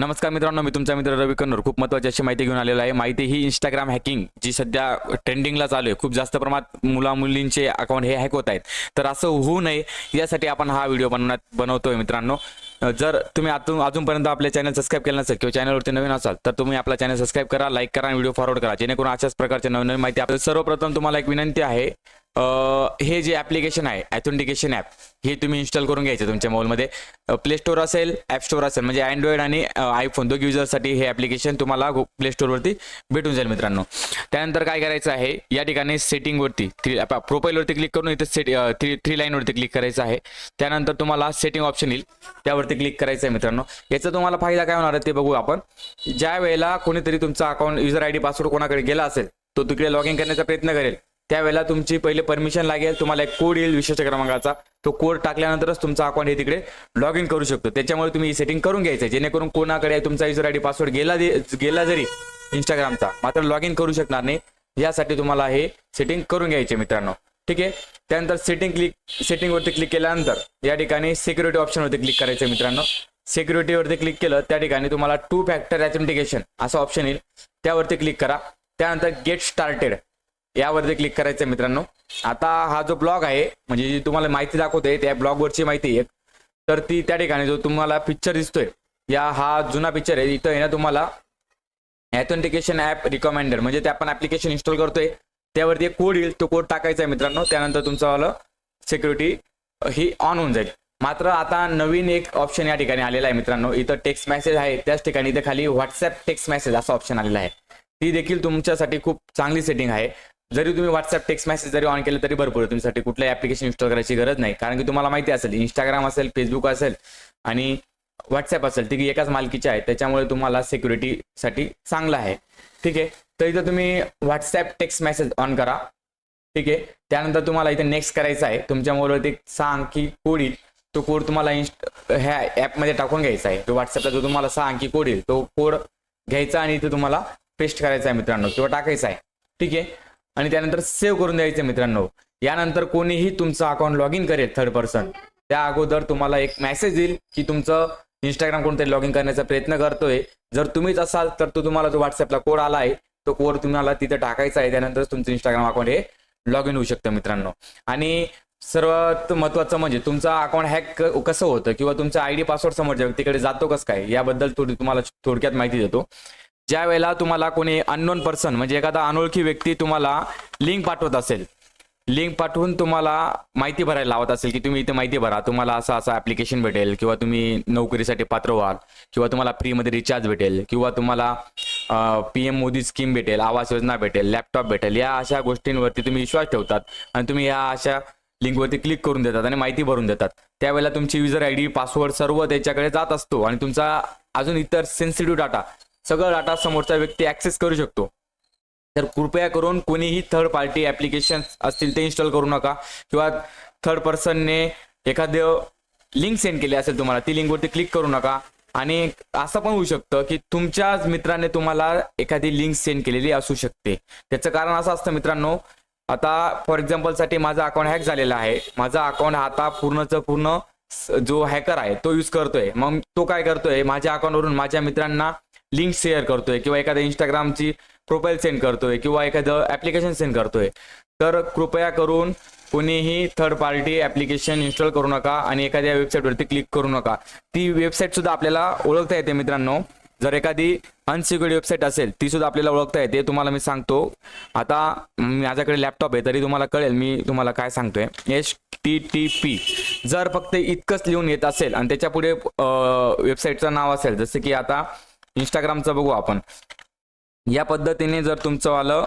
नमस्कार मित्रांनो मी तुमचा मित्र रवी कन्नूर. खूप महत्त्वाची अशी माहिती घेऊन आलेलो आहे. माहिती ही इंस्टाग्राम हॅकिंग जी सध्या ट्रेंडिंगला चालू आहे. खूप जास्त प्रमाणात मुला मुलींचे अकाउंट हे हॅक होत आहेत. तर असं होऊ नये यासाठी आपण हा व्हिडिओ बनवण्यात बनवतोय मित्रांनो. जर तुम्ही आतून अजूनपर्यंत आपले चॅनल सबस्क्राईब केलं नसेल किंवा चॅनलवरती नवीन असाल तर तुम्ही आपला चॅनल सबस्क्राईब करा लाईक करा आणि व्हिडिओ फॉरवर्ड करा. जेणेकरून अशाच प्रकारचे नवीन नवीन माहिती आपल्याला सर्वप्रथम तुम्हाला एक विनंती आहे हे जे ॲप्लिकेशन आहे ॲथेंटिकेशन ॲप हे तुम्ही इन्स्टॉल करून घ्यायचं तुमच्या मोबाईलमध्ये प्ले स्टोअर असेल ॲप स्टोअर असेल म्हणजे अँड्रॉइड आणि आयफोन दोघी युजर्ससाठी हे ॲप्लिकेशन तुम्हाला प्ले स्टोअरवरती भेटून जाईल मित्रांनो. त्यानंतर काय करायचं आहे या ठिकाणी सेटिंगवरती थ्री प्रोफाईलवरती क्लिक करून इथे सेट थ्री थ्री लाईनवरती क्लिक करायचं आहे. त्यानंतर तुम्हाला सेटिंग ऑप्शन येईल त्यावरती क्लिक करायचं आहे मित्रांनो. याचा तुम्हाला फायदा काय होणार आहे ते बघू आपण. ज्या वेळेला कोणीतरी तुमचा account user I D password कोणाकडे गेला असेल तो तिकडे लॉग इन करण्याचा प्रयत्न करेल. त्यावेळेला तुमची पहिले परमिशन लागेल तुम्हाला एक कोड येईल विशिष्ट क्रमांकाचा. तो कोड टाकल्यानंतरच तुमचा अकाउंट हे तिकडे लॉग इन करू शकतो. त्याच्यामुळे तुम्ही ही सेटिंग करून घ्यायचं आहे. जेणेकरून कोणाकडे तुमचा युजर आय डी पासवर्ड गेला दे- गेला जरी इंस्टाग्रामचा मात्र लॉग इन करू शकणार नाही. यासाठी तुम्हाला हे सेटिंग करून घ्यायचे मित्रांनो. ठीक आहे? त्यानंतर सेटिंग क्लिक सेटिंगवरती क्लिक केल्यानंतर या ठिकाणी सिक्युरिटी ऑप्शनवरती क्लिक करायचं आहे मित्रांनो. सिक्युरिटीवरती क्लिक केलं त्या ठिकाणी तुम्हाला टू फॅक्टर ऑथेंटिकेशन असं ऑप्शन येईल. त्यावरती क्लिक करा. त्यानंतर गेट स्टार्टेड यावरती क्लिक करायचं आहे मित्रांनो. आता हा जो ब्लॉग आहे म्हणजे जी तुम्हाला माहिती दाखवते त्या ब्लॉगवरची माहिती आहे एक. तर ती त्या ठिकाणी जो तुम्हाला पिक्चर दिसतोय या हा जुना पिक्चर आहे इथं आहे ना तुम्हाला ॲथेंटिकेशन ॲप रिकमेंडेड म्हणजे ते आपण ॲप्लिकेशन इन्स्टॉल करतोय त्यावरती एक कोड येईल तो कोड टाकायचा आहे मित्रांनो. त्यानंतर तुमचं सिक्युरिटी ही ऑन होऊन जाईल. मात्र आता नवीन एक ऑप्शन या ठिकाणी आलेला आहे मित्रांनो. इथं टेक्स्ट मेसेज आहे त्याच ठिकाणी इथे खाली व्हॉट्सअप टेक्स्ट मेसेज असा ऑप्शन आलेला आहे. ती देखील तुमच्यासाठी खूप चांगली सेटिंग आहे. जरी तुम्ही व्हॉट्सअप टेक्स्ट मेसेज जरी ऑन केलं तरी भरपूर आहे. तुमच्यासाठी कुठलंही ऍप्लिकेशन इन्स्टॉल करायची गरज नाही. कारण की तुम्हाला माहिती असेल इंस्टाग्राम असेल फेसबुक असेल आणि व्हॉट्सअप असेल ती एकाच मालकीचे आहे. त्याच्यामुळे तुम्हाला सिक्युरिटीसाठी चांगलं आहे. ठीक आहे? तर इथं तुम्ही व्हॉट्सअप टेक्स्ट मेसेज ऑन करा. ठीक आहे? त्यानंतर तुम्हाला इथे नेक्स्ट करायचं आहे. तुमच्या मोबाईलवरती सहा अंकी कोड येईल. तो कोड तुम्हाला इन्स्ट ह्या ॲपमध्ये टाकून घ्यायचा आहे. तो व्हॉट्सअपला जो तुम्हाला सहा अंकी कोड येईल तो कोड घ्यायचा आणि इथे तुम्हाला पेस्ट करायचा आहे मित्रांनो किंवा टाकायचा आहे. ठीक आहे? आणि त्यानंतर सेव्ह करून द्यायचं मित्रांनो. यानंतर कोणीही तुमचं अकाउंट लॉग इन करेल थर्ड पर्सन त्या अगोदर तुम्हाला एक मेसेज येईल की तुमचं इंस्टाग्राम कोणतरी लॉग इन करण्याचा प्रयत्न करतोय. जर तुम्हीच असाल तर तो तुम्हाला जो व्हॉट्सअपला कोड आला आहे तो कोड तुम्हाला तिथे टाकायचा आहे. त्यानंतर तुमचं इंस्टाग्राम अकाउंट हे लॉग इन होऊ शकतं मित्रांनो. आणि सर्वात महत्वाचं म्हणजे तुमचा अकाउंट हॅक कसं होतं? किंवा तुमचा आयडी पासवर्ड समोरच्या व्यक्तीकडे जातो कसं काय? याबद्दल थोडी तुम्हाला थोडक्यात माहिती देतो. ज्या वेळेला तुम्हाला कोणी अननोन पर्सन म्हणजे एखादा अनोळखी व्यक्ती तुम्हाला लिंक पाठवत असेल लिंक पाठवून तुम्हाला माहिती भरायला लावत असेल की तुम्ही इथे माहिती भरा तुम्हाला असं असं ऍप्लिकेशन भेटेल किंवा तुम्ही नोकरीसाठी पात्र व्हाल किंवा तुम्हाला फ्रीमध्ये रिचार्ज भेटेल किंवा तुम्हाला पी एम मोदी स्कीम भेटेल आवास योजना भेटेल लॅपटॉप भेटेल या अशा गोष्टींवरती तुम्ही विश्वास ठेवतात आणि तुम्ही या अशा लिंकवरती क्लिक करून देतात आणि माहिती भरून देतात. त्यावेळेला तुमची युजर आय डी पासवर्ड सर्व त्याच्याकडे जात असतो आणि तुमचा अजून इतर सेन्सिटिव्ह डाटा सगळं डाटा समोरचा व्यक्ती ऍक्सेस करू शकतो. तर कृपया करून कोणीही थर्ड पार्टी ऍप्लिकेशन असतील ते इन्स्टॉल करू नका. किंवा थर्ड पर्सनने एखादं लिंक सेंड केली असेल तुम्हाला ती लिंकवरती क्लिक करू नका. आणि असं पण होऊ शकतं की तुमच्याच मित्राने तुम्हाला एखादी लिंक सेंड केलेली असू शकते. त्याचं कारण असं असतं मित्रांनो आता फॉर एक्झाम्पलसाठी माझा अकाउंट हॅक झालेला आहे. माझा अकाउंट आता पूर्णचं पूर्ण जो हॅकर आहे तो यूज करतोय. मग तो काय करतोय? माझ्या अकाउंटवरून माझ्या मित्रांना लिंक शेअर करतोय किंवा एखाद्या इंस्टाग्रामची प्रोफाईल सेंड करतोय किंवा एखादं ॲप्लिकेशन सेंड करतोय. तर कृपया करून कोणीही थर्ड पार्टी ॲप्लिकेशन इन्स्टॉल करू नका आणि एखाद्या वेबसाईटवरती क्लिक करू नका. ती वेबसाईटसुद्धा आपल्याला ओळखता येते मित्रांनो. जर एखादी अनसिक्युअर्ड वेबसाईट असेल ती सुद्धा आपल्याला ओळखता येते. तुम्हाला मी सांगतो. आता माझ्याकडे लॅपटॉप आहे तरी तुम्हाला कळेल मी तुम्हाला काय सांगतोय. एच टी टी पी जर फक्त इतकंच लिहून येत असेल आणि त्याच्या पुढे वेबसाईटचं नाव असेल जसं की आता इंस्टाग्रामचं बघू आपण. या पद्धतीने जर तुमचं वालं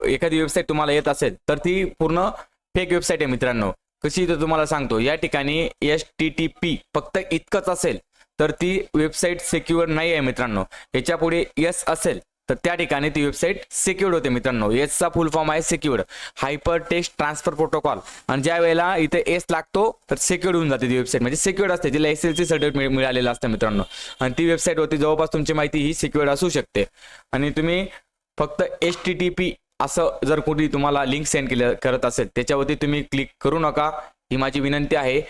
एखादी वेबसाईट तुम्हाला येत असेल तर ती पूर्ण फेक वेबसाईट आहे मित्रांनो. कशी तर तुम्हाला सांगतो. या ठिकाणी एस टी टी पी फक्त इतकंच असेल तर ती वेबसाईट सिक्युअर नाही आहे मित्रांनो. याच्यापुढे एस असेल तर त्या ठिकाणी ती वेबसाईट सिक्युअर्ड होते मित्रांनो. एसचा फुल फॉर्म आहे secured hyper text transfer protocol आणि ज्या वेळेला इथे एस लागतो तर सिक्युअर्ड होऊन जाते ती वेबसाईट म्हणजे सिक्युअर्ड असते. तिला एस एल सी सर्टिफिकेट मिळालेलं असतं मित्रांनो. आणि ती वेबसाईट होती जवळपास तुमची माहिती ही सिक्युअर्ड असू शकते. आणि तुम्ही फक्त एच टी टी पी असं जर कोणी तुम्हाला लिंक सेंड केलं करत असेल त्याच्यावरती तुम्ही क्लिक करू नका. ही माझी विनंती आहे.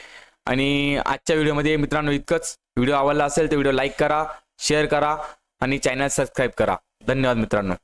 आणि आजच्या व्हिडिओमध्ये मित्रांनो इतकंच. व्हिडिओ आवडला असेल तर व्हिडिओ लाईक करा शेअर करा आणि चॅनल सबस्क्राईब करा. धन्यवाद मित्रांनो.